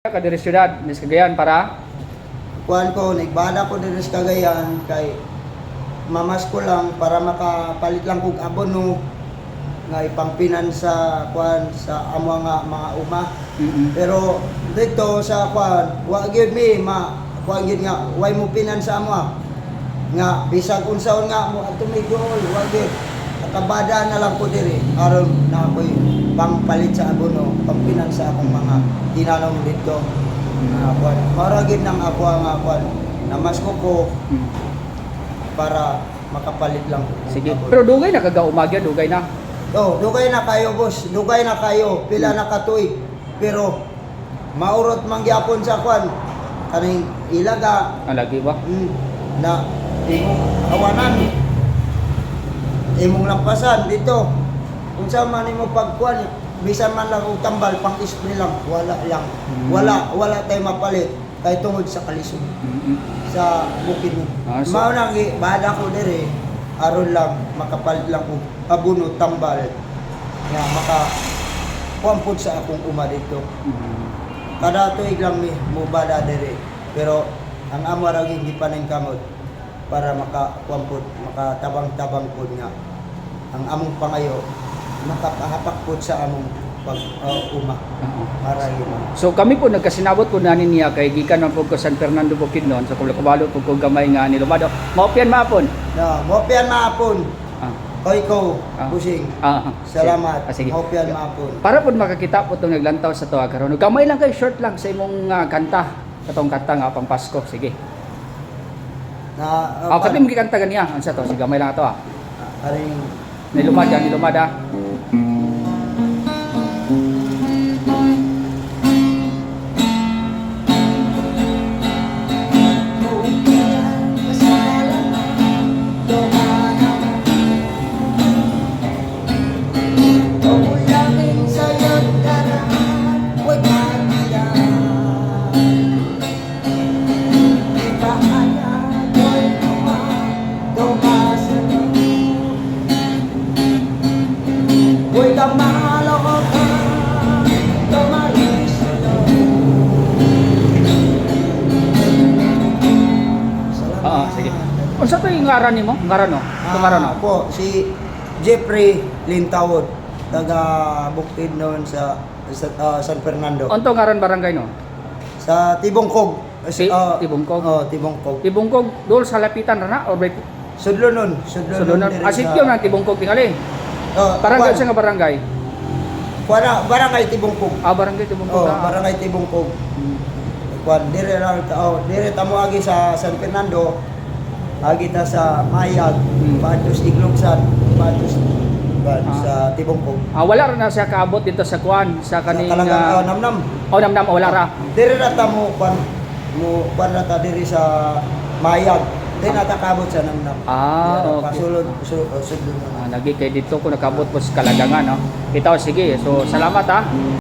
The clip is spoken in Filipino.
ka diri syudad, Miss Cagayan para? Kuan ko nagbada ko diri sa Cagayan kay mamas ko lang para makapalit lang kog abono nga ipangpinan sa kuan sa amo nga mga uma. Pero dito sa kuan wa gyud mi ma kuan gyud nga way mo pinan sa amo nga bisag unsaon nga mo ato may goal wa gyud nakabada na lang ko diri aron na ako'y pangpalit sa abono pangpinan sa akong mga tinanong dito nga kuan para gyud nang ako nga kuan namas ko ko para makapalit lang ko sige. Pero dugay na kaga umagya, dugay na. Oh, dugay na kayo, boss. Dugay na kayo. Pila na katuig. Pero maurot man gyapon sa kwan. Kaning ilaga Ang lagi ba? mm, na imong awanan. Imong lampasan dito. Kung saan man imo pagkuan, bisan man lang tambal pang display lang, wala lang. Mm. Wala, wala tay mapalit kay tungod sa kalisod sa bukid mo. Ah, so- Mao nang bada ko dire aron lang makapalit lang og abuno tambal nga maka kuampod sa akong uma dito. Kada tuig lang mi mo bada dire. Pero ang amo ra gyud gipaning kamot para maka kuampod makatabang-tabang pod nga ang among pangayo makapahapak pod sa among pag uh, uma para yun. So kami po nagkasinabot po nanin niya kay gikan man po ko San Fernando Bukidnon sa so, kabalo po ko gamay nga ni Lumado. Maopyan mapon. Na, mo pian maapon. Ah. Koy ko, Ah. busing. Ah, ah. Salamat. Ah, sige. Mo pian maapon. Para po makakita po itong naglantaw sa tuwa karon. Gamay lang kay short lang sa imong ah, kanta. Katong kanta nga pang Pasko. Sige. Na Ah, kami magikanta ganiya. Ano sa to? Sige, gamay lang ito ah. aring Ini rumah jangan di dah. Oo, sige. Unsa to yung ngaran nimo? Ngaran no? Ito ngaran no? Ah, po, si Jeffrey Lintawod, taga Bukid noon sa, sa ah, San Fernando. Unto ngaran barangay no? Sa Tibongkog. Si- Ah, Tibongkog? Oh, Tibongkog. Tibungkog dol sa lapitan ra na or by Sudlo nun. Sudlo, Sulunan. nun diri Ah, sityo sa- ng Tibungkog tingali. Oh, Barangay sa nga barangay. kwan na, barangay Tibongkog. Ah, barangay Tibungkog. Oh, ah. barangay Tibongkog. Kwan dire lang oh, dire tamo agi sa San Fernando. Agi ta sa Mayag, Hmm. Patos Iglogsan, Patos kwan, Ah. sa Tibongkog. Ah, wala ra na siya kaabot dito sa kuan sa Sa kaning Kalangang oh, ah, namnam. Oh, namnam wala ra. Dire na tamo kwan mo kwan na ta dire sa Mayag. Dire na ta kabot sa namnam. Ah, na, okay. Pasulod, sulod, sulod, Ah, lagi kay dito ko nakabot po sa Kalagangan no. Ito sige. So salamat ha.